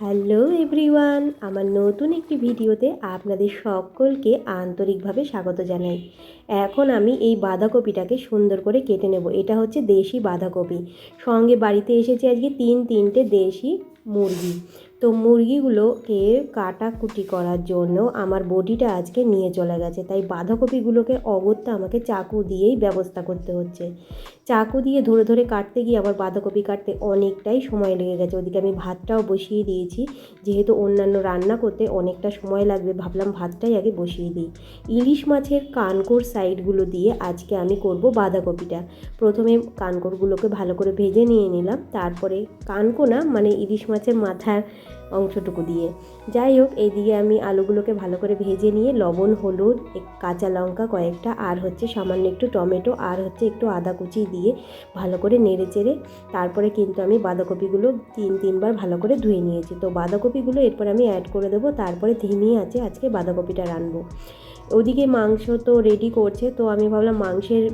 Hello everyone, আমার নতুন একটি ভিডিওতে আপনাদের সকলকে আন্তরিকভাবে স্বাগত জানাই। এখন আমি এই বাঁধাকপিটাকে সুন্দর করে কেটে নেব। এটা হচ্ছে দেশি বাঁধাকপি। সঙ্গে বাড়িতে এসেছে আজকে তিন তিনটে দেশি মুরগি। তো মুরগিগুলোকে কাটাকুটি করার জন্য আমার বডিটা আজকে নিয়ে চলে গেছে। তাই বাঁধাকপিগুলোকে অগত্যা আমাকে চাকু দিয়েই ব্যবস্থা করতে হচ্ছে। চাকু দিয়ে ধরে ধরে কাটতে গিয়ে আমার বাঁধাকপি কাটতে অনেকটাই সময় লেগে গেছে। ওদিকে আমি ভাতটাও বসিয়ে দিয়েছি। যেহেতু অন্যান্য রান্না করতে অনেকটা সময় লাগবে, ভাবলাম ভাতটাই আগে বসিয়ে দিই। ইলিশ মাছের কানকোর সাইডগুলো দিয়ে আজকে আমি করব বাঁধাকপিটা। প্রথমে কানকোরগুলোকে ভালো করে ভেজে নিয়ে নিলাম। তারপরে কানকো না মানে ইলিশ মাছের মাথার অংশটুকু দিয়ে। যাই হোক এই এইদিকে আমি আলুগুলোকে ভালো করে ভেজে নিয়ে লবণ, হলুদ কাঁচা লঙ্কা, কয়েকটা, আর হচ্ছে সামান্য একটু টমেটো, আর হচ্ছে একটু আদা কুচি দিয়ে ভালো করে নেড়ে চেড়ে তারপরে কিন্তু আমি বাঁধাকপিগুলো তিন, তিনবার ভালো করে ধুয়ে নিয়েছি। তো বাঁধাকপিগুলো এরপর আমি অ্যাড করে দেবো, তারপরে ধিমিয়ে আছে, আজকে বাঁধাকপিটা রানবো ওদিকে মাংস তো রেডি করছে, তো আমি ভাবলাম মাংসের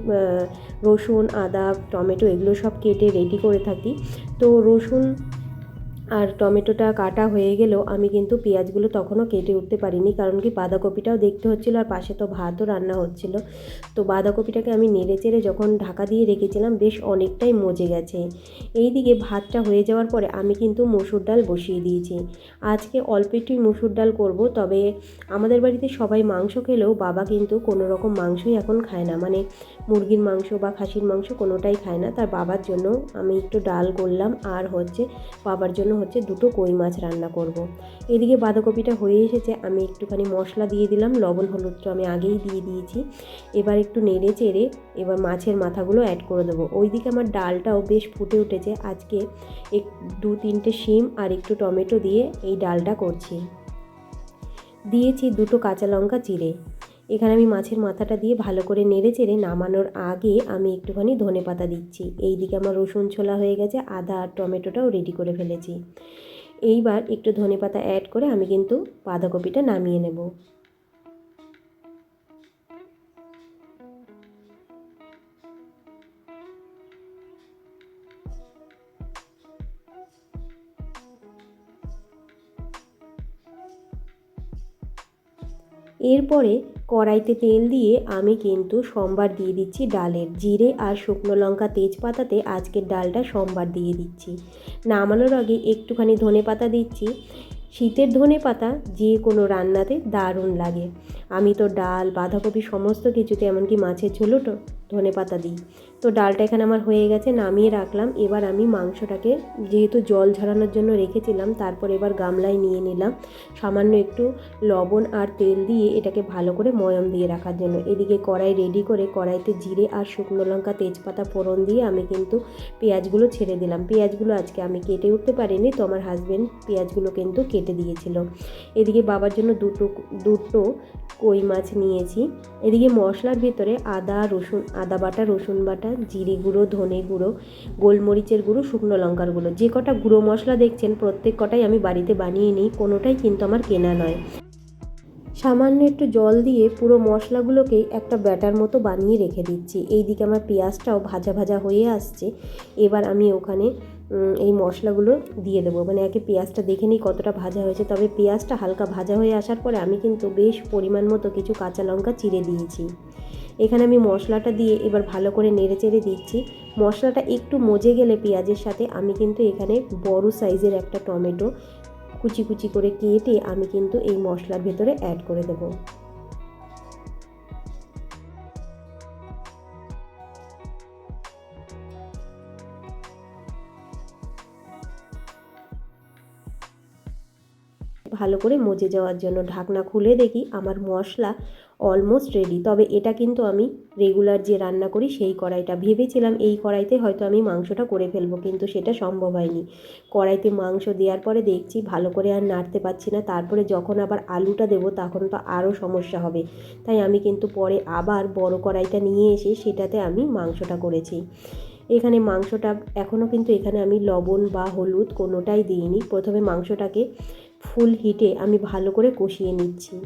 রসুন, আদা, টমেটো এগুলো সব কেটে রেডি করে থাকি। তো রসুন আর টমেটোটা কাটা হয়ে গেলেও আমি কিন্তু পেঁয়াজগুলো তখনও কেটে উঠতে পারিনি, কারণ কি বাঁধাকপিটাও দেখতে হচ্ছিল আর পাশে তো ভাতও রান্না হচ্ছিল। তো বাঁধাকপিটাকে আমি নেড়ে চেড়ে যখন ঢাকা দিয়ে রেখেছিলাম, বেশ অনেকটাই মজে গেছে। এই দিকে ভাতটা হয়ে যাওয়ার পরে আমি কিন্তু মসুর ডাল বসিয়ে দিয়েছি। আজকে অল্প একটুই মসুর ডাল করব, তবে আমাদের বাড়িতে সবাই মাংস খেলেও বাবা কিন্তু কোনো রকম মাংসই এখন খায় না। মানে মুরগির মাংস বা খাসির মাংস কোনোটাই খায় না। তার বাবার জন্য আমি একটু ডাল করলাম, আর হচ্ছে বাবার জন্য হচ্ছে দুটো কই মাছ রান্না করব। এদিকে বাঁধাকপিটা হয়ে এসেছে, আমি একটুখানি মশলা দিয়ে দিলাম, লবণ, হলুদটা আমি আগেই দিয়ে দিয়েছি। এবার একটু নেড়ে চেড়ে এবার মাছের মাথাগুলো অ্যাড করে দেবো। ওইদিকে আমার ডালটাও বেশ ফুটে উঠেছে, আজকে এক, দু তিনটে শিম আর একটু টমেটো দিয়ে এই ডালটা করছি। দিয়েছি দুটো কাঁচা লঙ্কা চিড়ে এখানে আমি মাছের মাথাটা দিয়ে ভালো করে নেড়ে চেড়ে নামানোর আগে আমি একটুখানি ধনে পাতা দিচ্ছি। এই দিকে আমার রসুন ছোলা হয়ে গেছে, আদা আর টমেটোটাও রেডি করে ফেলেছি। এইবার একটু ধনে পাতা অ্যাড করে আমি কিন্তু বাঁধাকপিটা নামিয়ে নেব। এরপরে কড়াইতে তেল দিয়ে আমি কিন্তু সোমবার দিয়ে দিচ্ছি ডালের জিরে আর শুকনো লঙ্কা তেজপাতাতে আজকের ডালটা সোমবার দিয়ে দিচ্ছি। নামানোর আগে একটুখানি ধনে পাতা দিচ্ছি। শীতের ধনে পাতা যে কোনো রান্নাতে দারুণ লাগে। আমি তো ডাল, বাঁধাকপি সমস্ত কিছুতে এমনকি মাছের ঝোলও ধনে পাতা দিই। তো ডালটা এখানে আমার হয়ে গেছে, নামিয়ে রাখলাম। এবার আমি মাংসটাকে যেহেতু জল ঝরানোর জন্য রেখেছিলাম, তারপর এবার গামলায় নিয়ে নিলাম। সামান্য একটু লবণ আর তেল দিয়ে এটাকে ভালো করে ময়ম দিয়ে রাখার জন্য। এদিকে কড়াই রেডি করে কড়াইতে জিরে আর শুকনো লঙ্কা, তেজপাতা, ফোড়ন দিয়ে আমি কিন্তু পেঁয়াজগুলো ছেড়ে দিলাম। পেঁয়াজগুলো আজকে আমি কেটে উঠতে পারিনি, তো আমার হাজব্যান্ড পেঁয়াজগুলো কিন্তু কেটে দিয়েছিল। এদিকে বাবার জন্য দুটো দুটো কই মাছ নিয়েছি। এদিকে মশলার ভিতরে আদা, রসুন আদা বাটা, রসুন বাটা, জিরি গুঁড়ো, ধনে গুঁড়ো, গোলমরিচের গুঁড়ো, শুকনো লঙ্কার গুঁড়ো। যে কটা গুঁড়ো মশলা দেখছেন, প্রত্যেক কটাই আমি বাড়িতে বানিয়ে নিই, কোনোটাই কিন্তু আমার কেনা নয়। সামান্য একটু জল দিয়ে পুরো মশলাগুলোকে একটা ব্যাটার মতো বানিয়ে রেখে দিচ্ছি। এইদিকে আমার পেঁয়াজটাও ভাজা ভাজা হয়ে আসছে। এবার আমি ওখানে এই মশলাগুলো দিয়ে দেবো। মানে একে পেঁয়াজটা দেখে নিই কতটা ভাজা হয়েছে। তবে পেঁয়াজটা হালকা ভাজা হয়ে আসার পরে আমি কিন্তু বেশ পরিমাণ মতো কিছু কাঁচা লঙ্কা চিড়ে দিয়েছি। এখানে আমি মশলাটা দিয়ে এবার ভালো করে নেড়ে চেড়ে দিচ্ছি। মশলাটা একটু মজে গেলে পেঁয়াজের সাথে আমি কিন্তু এখানে বড় সাইজের একটা টমেটো কুচি কুচি করে কেটে আমি কিন্তু এই মশলার ভেতরে অ্যাড করে দেবো। ভালো করে মজে যাওয়ার জন্য ঢাকনা খুলে দেখি আমার মশলা অলমোস্ট রেডি তবে এটা কিন্তু আমি রেগুলার যে রান্না করি সেই কড়াইটা। ভেবেছিলাম এই কড়াইতে হয়তো আমি মাংসটা করে ফেলব, কিন্তু সেটা সম্ভব হয়নি। কড়াইতে মাংস দেওয়ার পরে দেখছি ভালো করে আর নাড়তে পারছি না। তারপরে যখন আবার আলুটা দেবো তখন তো আরও সমস্যা হবে। তাই আমি কিন্তু পরে আবার বড় কড়াইটা নিয়ে এসে সেটাতে আমি মাংসটা করেছি। এখানে মাংসটা এখনও কিন্তু এখানে আমি লবণ বা হলুদ কোনোটাই দিইনি। প্রথমে মাংসটাকে ফুল হিটে আমি ভালো করে কষিয়ে নিচ্ছি।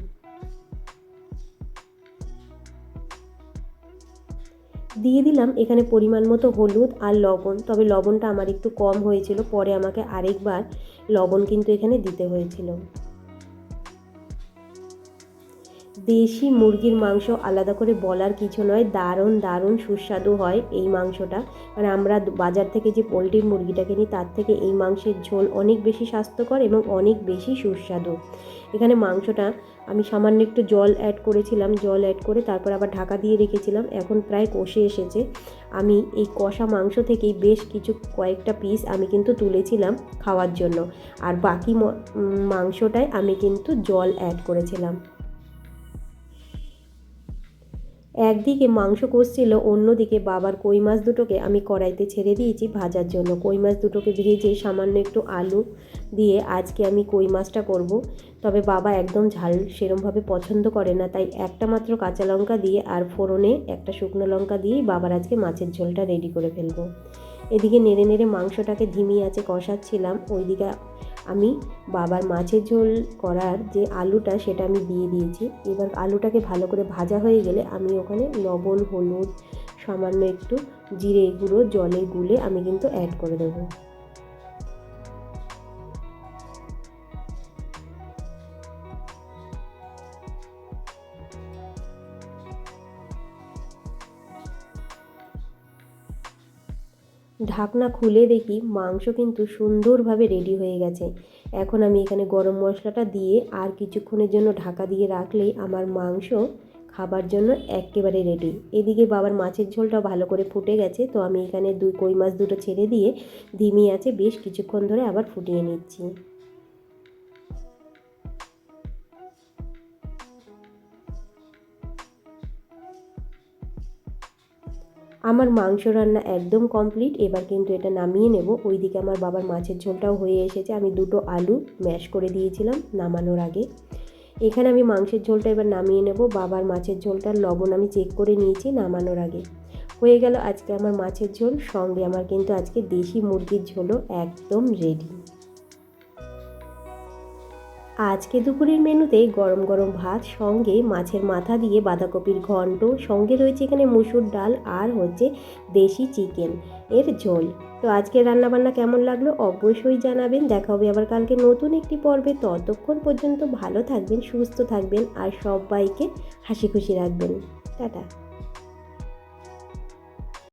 দিয়ে দিলাম এখানে পরিমাণ মতো হলুদ আর লবণ, তবে লবণটা আমার একটু কম হয়েছিল, পরে আমাকে আরেকবার লবণ কিন্তু এখানে দিতে হয়েছিল। দেশি মুরগির মাংস আলাদা করে বলার কিছু নয়, দারুণ দারুণ সুস্বাদু হয় এই মাংসটা। মানে আমরা বাজার থেকে যে পোলট্রির মুরগিটা কিনি, তার থেকে এই মাংসের ঝোল অনেক বেশি স্বাস্থ্যকর এবং অনেক বেশি সুস্বাদু। এখানে মাংসটা আমি সামান্য একটু জল অ্যাড করেছিলাম, জল অ্যাড করে তারপর আবার ঢাকা দিয়ে রেখেছিলাম, এখন প্রায় কষে এসেছে। আমি এই কষা মাংস থেকেই বেশ কিছু কয়েকটা পিস আমি কিন্তু তুলেছিলাম খাওয়ার জন্য। আর বাকি মাংসটায় আমি কিন্তু জল অ্যাড করেছিলাম। একদিকে মাংস কষছিল, অন্যদিকে বাবার কই মাছ দুটোকে আমি কড়াইতে ছেড়ে দিয়েছি ভাজার জন্য। কই মাছ দুটোকে ভেজে সামান্য একটু আলু দিয়ে আজকে আমি কই মাছটা করব। তবে বাবা একদম ঝাল সেরমভাবে পছন্দ করে না, তাই একটা মাত্র কাঁচা লঙ্কা দিয়ে আর ফোড়নে একটা শুকনো লঙ্কা দিয়েই বাবার আজকে মাছের ঝোলটা রেডি করে ফেলব। এদিকে নেড়ে নেড়ে মাংসটাকে ধিমি আছে কষাচ্ছিলাম, ওইদিকে আমি বাবার মাছের ঝোল করার যে আলুটা সেটা আমি দিয়ে দিয়েছি। এবার আলুটাকে ভালো করে ভাজা হয়ে গেলে আমি ওখানে লবণ, হলুদ, সামান্য একটু জিরে গুঁড়ো, জলে গুলে আমি কিন্তু অ্যাড করে দেবো। ঢাকনা খুলে দেখি মাংস কিন্তু সুন্দরভাবে রেডি হয়ে গেছে। এখন আমি এখানে গরম মশলাটা দিয়ে আর কিছুক্ষণের জন্য ঢাকা দিয়ে রাখলেই আমার মাংস খাবার জন্য একেবারে রেডি এদিকে বাবার মাছের ঝোলটাও ভালো করে ফুটে গেছে, তো আমি এখানে দুই কই মাছ দুটো ছেড়ে দিয়ে, ধিমি আছে, বেশ কিছুক্ষণ ধরে আবার ফুটিয়ে নিচ্ছি। আমার মাংস রান্না একদম কমপ্লিট এবার কিন্তু এটা নামিয়ে নেব। ওইদিকে আমার বাবার মাছের ঝোলটাও হয়ে এসেছে। আমি দুটো আলু ম্যাশ করে দিয়েছিলাম নামানোর আগে। এখানে আমি মাংসের ঝোলটা এবার নামিয়ে নেব। বাবার মাছের ঝোলটার লবণ আমি চেক করে নিয়েছি নামানোর আগে। হয়ে গেল আজকে আমার মাছের ঝোল। সঙ্গে আমার কিন্তু আজকে দেশি মুরগির ঝোলও একদম রেডি আজকে দুপুরের মেনুতে গরম গরম ভাত, সঙ্গে মাছের মাথা দিয়ে বাঁধাকপির ঘন্ট, সঙ্গে রয়েছে এখানে মুসুর ডাল আর হচ্ছে দেশি চিকেন এর ঝোল। তো আজকে রান্নাবান্না কেমন লাগল অবশ্যই জানাবেন। দেখা হবে আবার কালকে নতুন একটি পর্বে। ততক্ষণ পর্যন্ত ভালো থাকবেন, সুস্থ থাকবেন আর সবাইকে হাসি খুশি রাখবেন। টাটা।